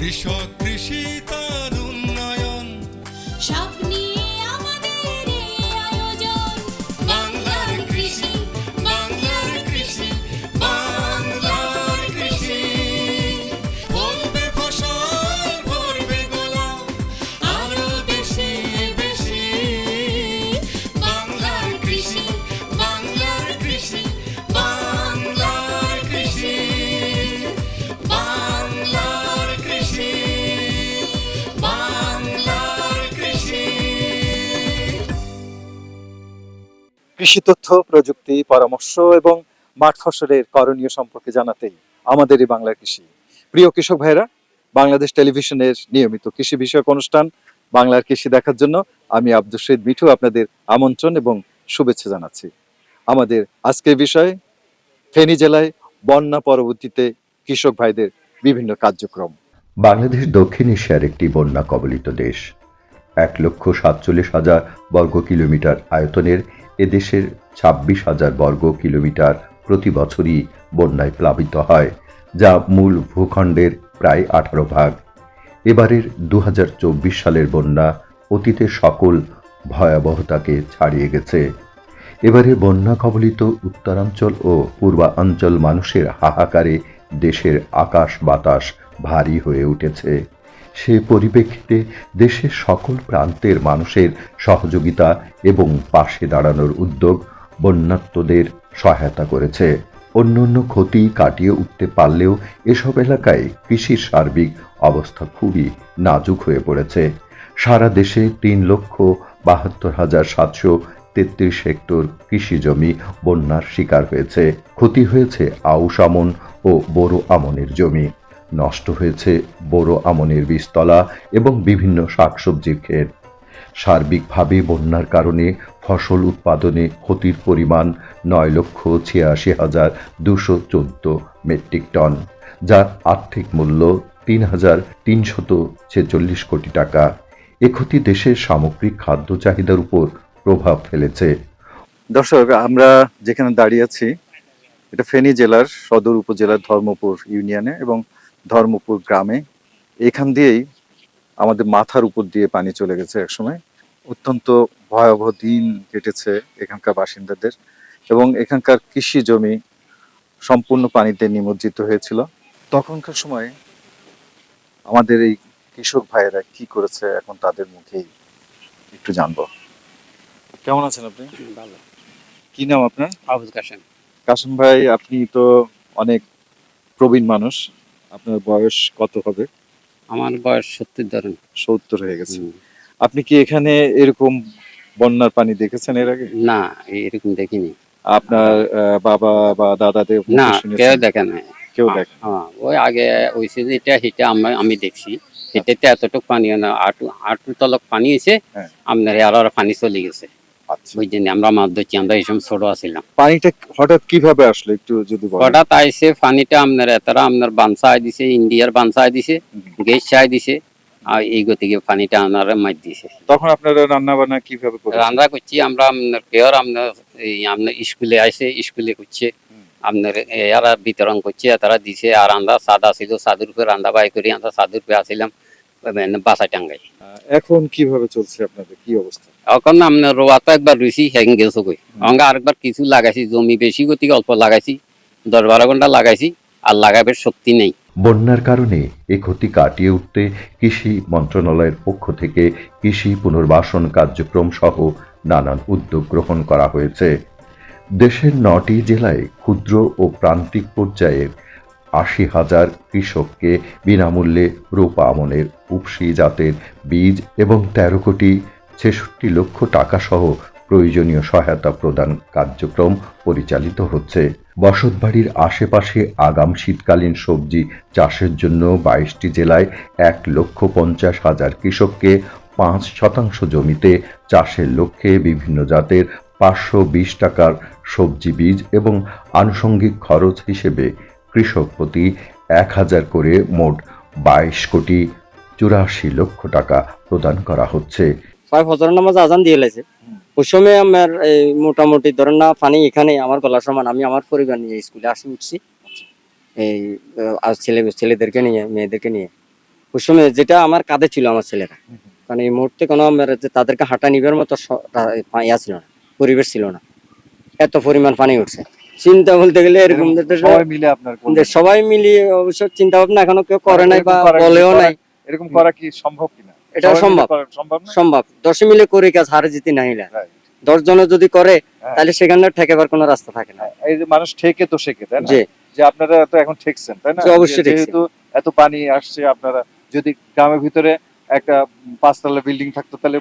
কৃষক কৃষি তার কৃষি তথ্য, প্রযুক্তি, পরামর্শ এবং মাঠ ফসলের করণীয় সম্পর্কে জানাতেই আমাদের এই বাংলার কৃষি। প্রিয় কৃষক ভাইরা বাংলাদেশ টেলিভিশনের নিয়মিত কৃষি বিষয়ক অনুষ্ঠান, বাংলার কৃষি দেখার জন্য আমি আব্দুল শহীদ মিঠু আপনাদের আমন্ত্রণ এবং শুভেচ্ছা জানাচ্ছি। আমাদের আজকের বিষয়, ফেনী জেলায় বন্যা পরবর্তীতে কৃষক ভাইদের বিভিন্ন কার্যক্রম। বাংলাদেশ দক্ষিণ এশিয়ার একটি বন্যা কবলিত দেশ। এক লক্ষ সাতচল্লিশ হাজার বর্গ কিলোমিটার আয়তনের এদেশের ছাব্বিশ হাজার বর্গ কিলোমিটার প্রতি বছরই বন্যায় প্লাবিত হয়, যা মূল ভূখণ্ডের প্রায় আঠারো ভাগ। এবারের দু হাজার চব্বিশ সালের বন্যা অতীতের সকল ভয়াবহতাকে ছাড়িয়ে গেছে। এবারে বন্যা কবলিত উত্তরাঞ্চল ও পূর্বাঞ্চল মানুষের হাহাকারে দেশের আকাশ বাতাস ভারী হয়ে উঠেছে। সে পরিপ্রেক্ষিতে দেশের সকল প্রান্তের মানুষের সহযোগিতা এবং পাশে দাঁড়ানোর উদ্যোগ বন্যাত্মদের সহায়তা করেছে। অন্য অন্য ক্ষতি কাটিয়ে উঠতে পারলেও এসব এলাকায় কৃষির সার্বিক অবস্থা খুবই নাজুক হয়ে পড়েছে। সারা দেশে তিন লক্ষ বাহাত্তর হাজার সাতশো তেত্রিশ হেক্টর কৃষি জমি বন্যার শিকার হয়েছে। ক্ষতি হয়েছে আউশ আমন ও বোরো আমনের জমি। নষ্ট হয়েছে বোরো আমনের বীজতলা এবং বিভিন্ন শাকসবজির ক্ষেত। সার্বিকভাবে বন্যার কারণে ফসল উৎপাদনে ক্ষতির পরিমাণ নয় লক্ষ ছিয়াশি হাজার দুশো চোদ্দ মেট্রিক টন, যার আর্থিক মূল্য তিন হাজার তিনশত ছেচল্লিশ কোটি টাকা। এ ক্ষতি দেশের সামগ্রিক খাদ্য চাহিদার উপর প্রভাব ফেলেছে। দর্শক, আমরা যেখানে দাঁড়িয়ে আছি, এটা ফেনী জেলার সদর উপজেলার ধর্মপুর ইউনিয়নে এবং ধর্মপুর গ্রামে এখান দিয়েই আমাদের মাথার উপর দিয়ে পানি চলে গেছে একসময়। অত্যন্ত ভয়াবহ দিন কেটেছে এখানকার বাসিন্দাদের এবং এখানকার কৃষি জমি সম্পূর্ণ পানিতে নিমজ্জিত হয়েছিল। তখনকার সময় আমাদের এই কৃষক ভাইয়েরা কি করেছে এখন তাদের মুখেই একটু জানব। কেমন আছেন আপনি? ভালো। কি নাম আপনার? আবুল কাসেম কাসম ভাই আপনি তো অনেক প্রবীণ মানুষ। আপনার বয়স কত হবে? আমার বয়স সত্তর ধরেন। সত্তর হয়ে গেছে। আপনি কি এখানে এরকম বন্যার পানি দেখেছেন এর আগে? না এরকম দেখিনি। আপনার বাবা বা দাদাদের না? কেউ দেখে না কেউ দেখে হ্যাঁ ওই আগে ওইসে যেটা সেটা আমি আমি দেখছি। সেটাতে এতটুকু পানি হয় না আটু আটু তলক পানি হ্যাঁ। আপনার আর আর পানি চলে গেছে। বুঝছেন আমরা মাছ ধরছি আমরা এই সময় ছোট আছিলাম। পানিটা হঠাৎ কীভাবে আসলো একটু যদি হঠাৎ আইসে পানিটা আপনার আপনার বানসাই দিছে ইন্ডিয়ার বানসাই দিছে হুম। গ্যাস চাই দিছে আর এই গতিকে পানিটা আনার দিছে। তখন আপনারা রান্না বান্না কীভাবে রান্না করছি আমরা আপনার পেয়ার আপনার এই আপনার স্কুলে আসে স্কুলে করছে। আপনার এরা বিতরণ করছে তারা দিছে আর আমরা সাদা ছিল সাদুর উপরে রান্না বাই করি আমরা সাদুর উপরে আসিলাম বাসা টাঙ্গাই এখন কীভাবে চলছে আপনাদের? কি অবস্থা? এখন আপনার রোয়া তো একবার রুইছি হ্যাং গেছে কই। আমরা আরেকবার কিছু লাগাইছি জমি বেশি গতিকে অল্প লাগাইছি দশ বারো ঘণ্টা লাগাইছি আর লাগাবের শক্তি নেই। বন্যার কারণে এ ক্ষতি কাটিয়ে উঠতে কৃষি মন্ত্রণালয়ের পক্ষ থেকে কৃষি পুনর্বাসন কার্যক্রম সহ নানান উদ্যোগ গ্রহণ করা হয়েছে। দেশের নটি জেলায় ক্ষুদ্র ও প্রান্তিক পর্যায়ের আশি হাজার কৃষককে বিনামূল্যে রোপা আমনের উপসি জাতের বীজ এবং তেরো কোটি ছেষট্টি লক্ষ টাকা সহ প্রয়োজনীয় সহায়তা প্রদান কার্যক্রম পরিচালিত হচ্ছে। বসতবাড়ির আশেপাশে আগাম শীতকালীন সবজি চাষের জন্য বাইশটি জেলায় এক লক্ষ পঞ্চাশ হাজার কৃষককে পাঁচ শতাংশ জমিতে চাষের লক্ষ্যে বিভিন্ন জাতের পাঁচশো বিশ টাকার সবজি বীজ এবং আনুষঙ্গিক খরচ হিসেবে কৃষক প্রতি এক হাজার করে মোট বাইশ কোটি চুরাশি লক্ষ টাকা প্রদান করা হচ্ছে। নামাজ আজান দিয়ে লেছে ওই সময় আমার এই মোটামুটি ধরেন না, পানি এখানে, আমার সমান, আমি আমার পরিবার নিয়ে স্কুলে আসি, উঠছি। এই আর ছেলে, ছেলেদেরকে নিয়ে, মেয়েদেরকে নিয়ে। ওই সময় যেটা আমার কাঁধে ছিল আমার ছেলেরা। কারণ এই মুহূর্তে কোনো আমার যে তাদেরকে হাঁটা নিবার মতো ইয়া ছিল না, পরিবেশ ছিল না। এত পরিমাণ পানি উঠছে। চিন্তা বলতে গেলে এরকম সবাই মিলে আপনার সবাই মিলিয়ে অবশ্য চিন্তা ভাবনা এখনও কেউ করে নাই বা বলেও নাই। এরকম করা কি সম্ভব কিনা? এটা সম্ভব। সম্ভব দশ মিলে করে কাজ হারে জিতে নাই দশ জনে যদি করে হ্যাঁ। তাহলে সেখানে ঠেকেবার কোনো রাস্তা থাকে না। এই যে মানুষ ঠেকে তো শেখে তাই না? যে আপনারা তো এখন ঠেকছেন তাই না? অবশ্যই যেহেতু এত পানি আসছে আপনারা যদি গ্রামের ভিতরে একটা পাঁচতলা বিল্ডিং থাকতো তাহলে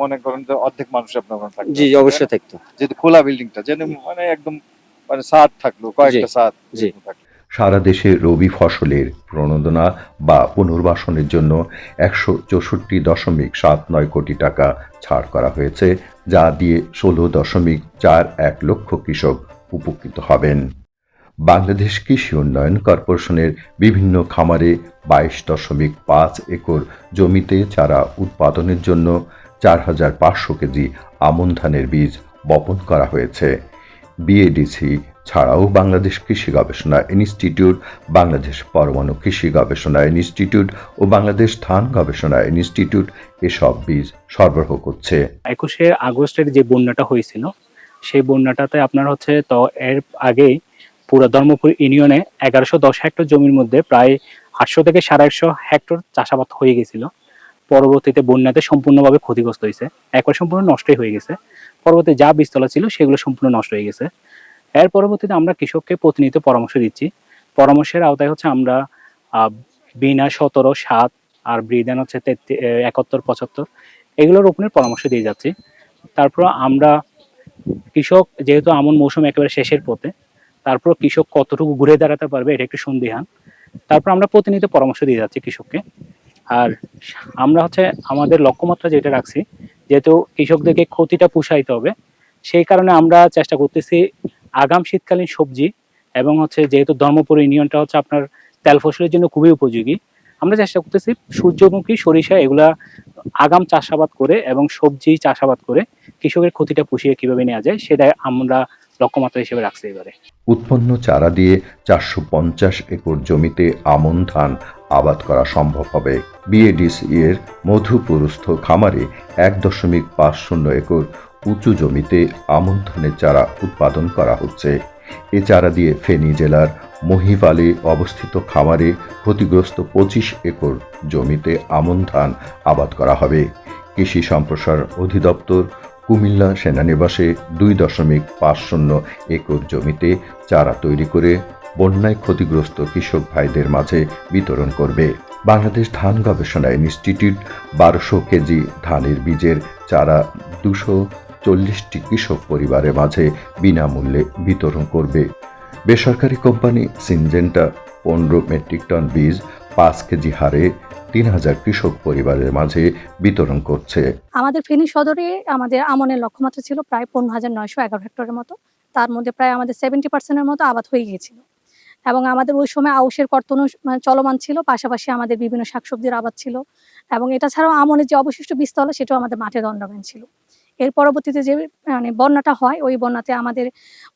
মনে করেন যে অর্ধেক মানুষ আপনার থাকতো জি অবশ্যই থাকতো। যেহেতু খোলা বিল্ডিংটা যেন মানে একদম মানে সাদ থাকল কয়েকটা। থাকল। সারা দেশে রবি ফসলের প্রণোদনা বা পুনর্বাসনের জন্য একশো চৌষট্টি দশমিক সাত নয় কোটি টাকা ছাড় করা হয়েছে যা দিয়ে ষোলো দশমিক চার এক লক্ষ কৃষক উপকৃত হবেন। বাংলাদেশ কৃষি উন্নয়ন কর্পোরেশনের বিভিন্ন খামারে বাইশ দশমিক পাঁচ একর জমিতে চারা উৎপাদনের জন্য চার হাজার পাঁচশো কেজি আমন ধানের বীজ বপন করা হয়েছে। বিএডিসি ছাড়াও বাংলাদেশ কৃষি গবেষণা ইনস্টিটিউট, বাংলাদেশ পরমাণু কৃষি গবেষণা ইনস্টিটিউট ও বাংলাদেশ ধান গবেষণা ইনস্টিটিউট এসব বীজ সরবরাহ করছে। একুশে আগস্টের যে বন্যাটা হয়েছিল, সেই বন্যাটাতে আপনার হচ্ছে তো এর আগে পুরো ধর্মপুর ইউনিয়নে এগারোশো দশ হেক্টর জমির মধ্যে প্রায় আটশো থেকে সাড়ে আটশো হেক্টর চাষাবাদ হয়ে গেছিল। পরবর্তীতে বন্যাতে সম্পূর্ণভাবে ক্ষতিগ্রস্ত হয়েছে। একবার সম্পূর্ণ নষ্টই হয়ে গেছে। পরবর্তী যা বীজতলা ছিল সেগুলো সম্পূর্ণ নষ্ট হয়ে গেছে। এর পরবর্তীতে আমরা কৃষককে প্রতিনিয়ত পরামর্শ দিচ্ছি। পরামর্শের আওতায় হচ্ছে আমরা বিনা সতেরো, সাত আর ব্রিদান হচ্ছে তেত্রি- একাত্তর, পঁচাত্তর এগুলোর রোপণের পরামর্শ দিয়ে যাচ্ছি। তারপর আমরা কৃষক, যেহেতু আমন মৌসুম একেবারে শেষের পথে, তারপর কৃষক কতটুকু ঘুরে দাঁড়াতে পারবে এটা একটু সন্দিহান। তারপর আমরা প্রতিনিয়ত পরামর্শ দিয়ে যাচ্ছি কৃষককে। আর আমরা হচ্ছে আমাদের লক্ষ্যমাত্রা যেটা রাখছি যেহেতু কৃষকদেরকে ক্ষতিটা পুষাইতে হবে সেই কারণে আমরা চেষ্টা করতেছি আগাম শীতকালীন সবজি এবং হচ্ছে যেহেতু ধর্মপুর ইউনিয়নটা হচ্ছে আপনার তেল ফসলের জন্য খুবই উপযোগী আমরা চেষ্টা করতেছি সূর্যমুখী সরিষা এগুলা আগাম চাষাবাদ করে এবং সবজি চাষাবাদ করে কৃষকের ক্ষতিটা পুষিয়ে কীভাবে নেওয়া যায় সেটা আমরা লক্ষ্যমাত্রা হিসেবে রাখছি এবারে। উৎপন্ন চারা দিয়ে চারশো পঞ্চাশ একর জমিতে আমন ধান আবাদ করা সম্ভব হবে। বিএডিসি এর মধুপুরস্থ খামারে এক দশমিক পাঁচ শূন্য একর উঁচু জমিতে আমন ধানের চারা উৎপাদন করা হচ্ছে। এ চারা দিয়ে ফেনী জেলার মহিপালে অবস্থিত খামারে ক্ষতিগ্রস্ত পঁচিশ একর জমিতে আমন ধান আবাদ করা হবে। কৃষি সম্প্রসার অধিদপ্তর কুমিল্লা সেনানিবাসে দুই দশমিক পাঁচ শূন্য একর জমিতে চারা তৈরি করে বন্যায় ক্ষতিগ্রস্ত কৃষক ভাইদের মাঝে বিতরণ করবে। বাংলাদেশ ধান গবেষণা ইনস্টিটিউট, বারোশো কেজি ধানের বীজের চারা দুশো চল্লিশটি কৃষক পরিবারের মাঝে বিনামূল্যে বিতরণ করবে। বেসরকারি কোম্পানি সিনজেন্টা পনেরো মেট্রিক টন বীজ, পাঁচ কেজি হারে তিন হাজার কৃষক পরিবারের মাঝে বিতরণ করছে। আমাদের ফেনী সদরে আমাদের আমনের লক্ষ্যমাত্রা ছিল প্রায় পনেরো হাজার নয়শো এগারো হেক্টরের মতো। তার মধ্যে প্রায় আমাদের সেভেন্টি পার্সেন্টের মতো আবাদ হয়ে গিয়েছিল। এবং আমাদের ওই সময় আউশের কর্তনও মানে চলমান ছিল, পাশাপাশি আমাদের বিভিন্ন শাকসবজির আবাদ ছিল এবং এটা ছাড়াও আমনের যে অবশিষ্ট বীজতলা সেটাও আমাদের মাঠে দণ্ডবান ছিল। এর পরবর্তীতে যে মানে বন্যাটা হয়, ওই বন্যাতে আমাদের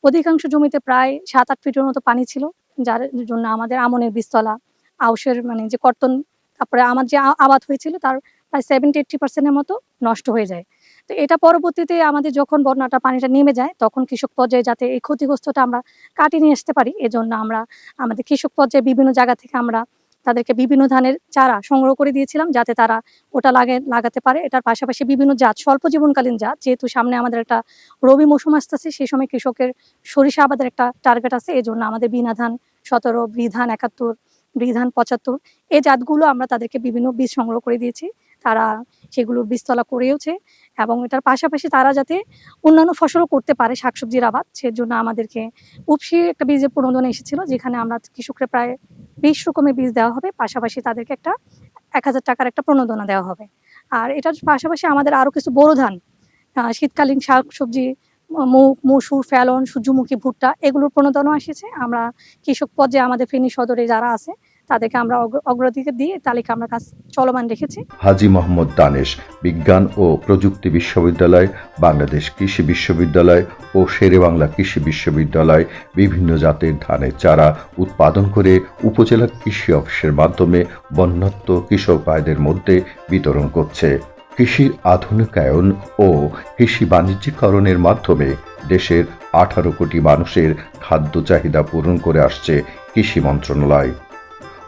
অধিকাংশ জমিতে প্রায় সাত আট ফিটের মতো পানি ছিল, যার জন্য আমাদের আমনের বীজতলা, আউশের মানে যে কর্তন, তারপরে আমার যে আবাদ হয়েছিল তার প্রায় সেভেন্টি এইট্টি পার্সেন্টের মতো নষ্ট হয়ে যায়। তো এটা পরবর্তীতে আমাদের যখন বন্যাটা পানিটা নেমে যায়, তখন কৃষক পর্যায়ে যাতে এই ক্ষতিগ্রস্তটা আমরা কাটিয়ে নিয়ে আসতে পারি, এজন্য আমরা আমাদের কৃষক পর্যায়ে বিভিন্ন জায়গা থেকে আমরা তাদেরকে বিভিন্ন ধানের চারা সংগ্রহ করে দিয়েছিলাম, যাতে তারা ওটা লাগে, লাগাতে পারে। এটার পাশাপাশি বিভিন্ন জাত, স্বল্প জীবনকালীন জাত, যেহেতু সামনে আমাদের একটা রবি মৌসুম আসতেছে সেই সময় কৃষকের সরিষা আবাদের একটা টার্গেট আছে এই জন্য আমাদের বিনা ধান সতেরো, বিধান একাত্তর, বৃধান পঁচাত্তর এই জাতগুলো আমরা তাদেরকে বিভিন্ন বীজ সংগ্রহ করে দিয়েছি। তারা সেগুলোর বীজতলা করেওছে এবং এটার পাশাপাশি তারা যাতে অন্যান্য ফসলও করতে পারে শাকসবজির আবাদ, সেজন্য আমাদেরকে উপসি একটা বীজের প্রণোদন এসেছিল, যেখানে আমরা কৃষকরা প্রায় বিশ রকমের বীজ দেওয়া হবে, পাশাপাশি তাদেরকে একটা এক হাজার টাকার একটা প্রণোদনা দেওয়া হবে। আর এটার পাশাপাশি আমাদের আরও কিছু বোরো ধান শীতকালীন শাকসবজি মুগ, মসুর, ফেলন, সূর্যমুখী, ভুট্টা, এগুলোর প্রণোদনও এসেছে। আমরা কৃষক পর্যায়ে আমাদের ফেনী সদরে যারা আছে তাদেরকে আমরা অগ্রাধিকার দিয়ে তালিকা আমরা কাজ চলমান রেখেছি। হাজি মোহাম্মদ দানেশ বিজ্ঞান ও প্রযুক্তি বিশ্ববিদ্যালয়, বাংলাদেশ কৃষি বিশ্ববিদ্যালয় ও শেরেবাংলা কৃষি বিশ্ববিদ্যালয় বিভিন্ন জাতের ধানের চারা উৎপাদন করে উপজেলা কৃষি অফিসের মাধ্যমে বন্যাত্ম কৃষক ভাইদের মধ্যে বিতরণ করছে। কৃষির আধুনিকায়ন ও কৃষি বাণিজ্যিকরণের মাধ্যমে দেশের আঠারো কোটি মানুষের খাদ্য চাহিদা পূরণ করে আসছে কৃষি মন্ত্রণালয়।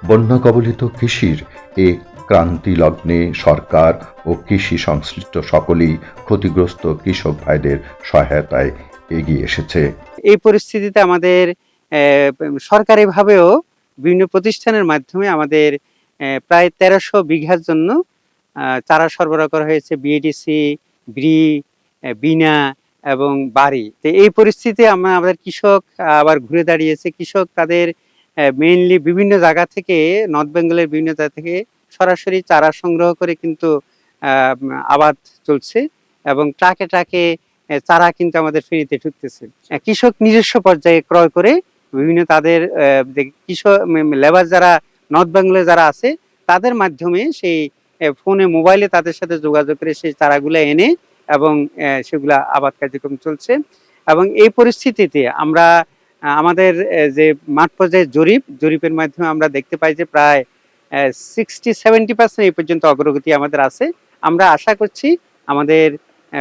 বন্যা কবলিত কৃষির এ ক্রান্তি লগ্নে সরকার ও কৃষি সংশ্লিষ্ট সকলেই ক্ষতিগ্রস্ত কৃষক ভাইদের সহায়তায় এগিয়ে এসেছে। এই পরিস্থিতিতে আমাদের সরকারিভাবেও বিভিন্ন প্রতিষ্ঠানের মাধ্যমে আমাদের প্রায় তেরোশো বিঘার জন্য চারা সরবরাহ করা হয়েছে বিএডিসি ব্রি বিনা এবং বাড়ি। তো এই পরিস্থিতিতে আমরা, আমাদের কৃষক আবার ঘুরে দাঁড়িয়েছে। কৃষক তাদের মেইনলি বিভিন্ন জায়গা থেকে নর্থ বেঙ্গলের বিভিন্ন জায়গা থেকে সরাসরি চারা সংগ্রহ করে কিন্তু আবাদ চলছে এবং ট্রাকে ট্রাকে চারা কিন্তু আমাদের ফেরিতে ঢুকতেছে। কৃষক নিজস্ব পর্যায়ে ক্রয় করে বিভিন্ন তাদের কৃষক লেবার যারা নর্থ বেঙ্গলে যারা আছে, তাদের মাধ্যমে সেই ফোনে, মোবাইলে তাদের সাথে যোগাযোগ করে সেই চারাগুলো এনে এবং সেগুলা আবাদ কার্যক্রম চলছে। এবং এই পরিস্থিতিতে আমরা আমাদের যে মাঠ পর্যায়ে জরিপ, জরিপের মাধ্যমে আমরা দেখতে পাই যে প্রায় সিক্সটি সেভেন্টি পার্সেন্ট এই পর্যন্ত অগ্রগতি আমাদের আছে। আমরা আশা করছি আমাদের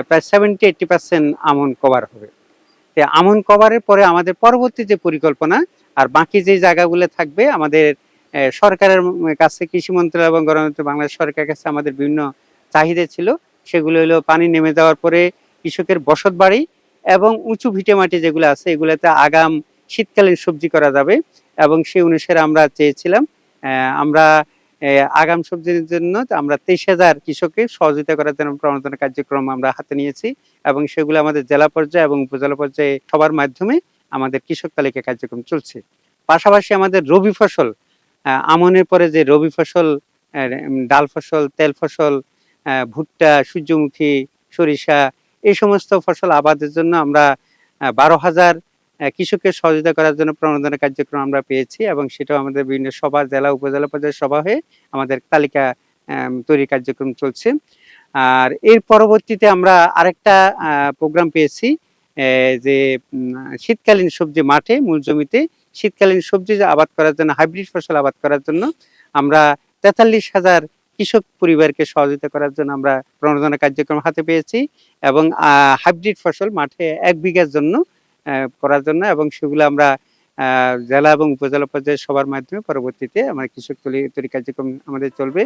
প্রায় সেভেন্টি এইটটি পার্সেন্ট আমন কভার হবে। তো আমন কভারের পরে আমাদের পরবর্তী যে পরিকল্পনা, আর বাকি যে জায়গাগুলো থাকবে, আমাদের সরকারের কাছে, কৃষি মন্ত্রণালয় এবং গণতন্ত্র, বাংলাদেশ সরকারের কাছে আমাদের বিভিন্ন চাহিদা ছিল। সেগুলো হলো পানি নেমে যাওয়ার পরে কৃষকের বসত বাড়ি এবং উঁচু ভিটে মাটি যেগুলো আছে, এগুলোতে আগাম শীতকালীন সবজি করা যাবে এবং সেই অনুসারে আমরা চেয়েছিলাম আমরা আগাম সবজির জন্য আমরা তেইশ হাজার কৃষককে সহযোগিতা করার জন্য প্রণোদনা কার্যক্রম আমরা হাতে নিয়েছি এবং সেগুলো আমাদের জেলা পর্যায়ে এবং উপজেলা পর্যায়ে সবার মাধ্যমে আমাদের কৃষক তালিকা কার্যক্রম চলছে। পাশাপাশি আমাদের রবি ফসল আমনের পরে যে রবি ফসল ডাল ফসল, তেল ফসল ভুট্টা, সূর্যমুখী, সরিষা, এই সমস্ত ফসল আবাদের জন্য আমরা বারো হাজার কৃষকের সহযোগিতা করার জন্য প্রণোদনা কার্যক্রম আমরা পেয়েছি এবং সেটাও আমাদের বিভিন্ন সভা, জেলা, উপজেলা পর্যায়ে সভা হয়ে আমাদের তালিকা তৈরি কার্যক্রম চলছে। আর এর পরবর্তীতে আমরা আরেকটা প্রোগ্রাম পেয়েছি যে শীতকালীন সবজি মাঠে, মূল জমিতে শীতকালীন সবজি আবাদ করার জন্য, হাইব্রিড ফসল আবাদ করার জন্য আমরা তেতাল্লিশ হাজার কৃষক পরিবারকে সহযোগিতা করার জন্য আমরা প্রণোদনা কার্যক্রম হাতে পেয়েছি এবং হাইব্রিড ফসল মাঠে এক বিঘার জন্য করার জন্য এবং সেগুলো আমরা জেলা এবং উপজেলা পর্যায়ে সবার মাধ্যমে পরবর্তীতে আমরা কৃষক তৈরি কার্যক্রম আমাদের চলবে।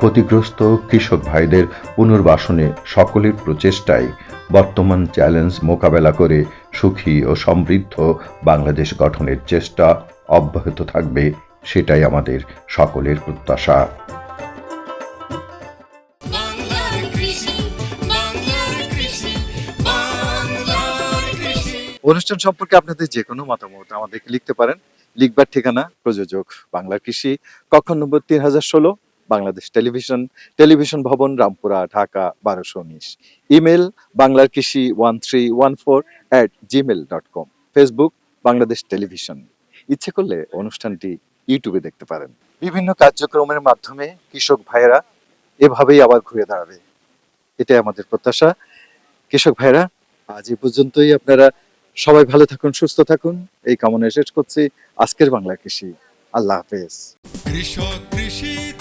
ক্ষতিগ্রস্ত কৃষক ভাইদের পুনর্বাসনে সকলের প্রচেষ্টায় বর্তমান চ্যালেঞ্জ মোকাবেলা করে সুখী ও সমৃদ্ধ বাংলাদেশ গঠনের চেষ্টা অব্যাহত থাকবে, সেটাই আমাদের সকলের প্রত্যাশা। অনুষ্ঠান সম্পর্কে আপনাদের যে কোনো মতামত আমাদেরকে লিখতে পারেন। লিখবার ঠিকানা প্রযোজক বাংলা কৃষি কক্ষ নম্বর তিন হাজার ষোলো, বাংলাদেশ টেলিভিশন টেলিভিশন ভবন, রামপুরা, ঢাকা, বারোশো উনিশ। ইমেল বাংলার কৃষি one three one four at Gmail dot com. Facebook Bangladesh television. ইচ্ছে করলে অনুষ্ঠানটি ইউটিউবে দেখতে পারেন। বিভিন্ন কার্যক্রমের মাধ্যমে কৃষক ভাইয়েরা এভাবেই আবার ঘুরে দাঁড়াবে। এটাই আমাদের প্রত্যাশা। কৃষক ভাইয়েরা, আজ এই পর্যন্তই। আপনারা সবাই ভালো থাকুন, সুস্থ থাকুন। এই কামনায় শেষ করছি। আজকের বাংলা কৃষি। আল্লাহ হাফেজ। কৃষক কৃষি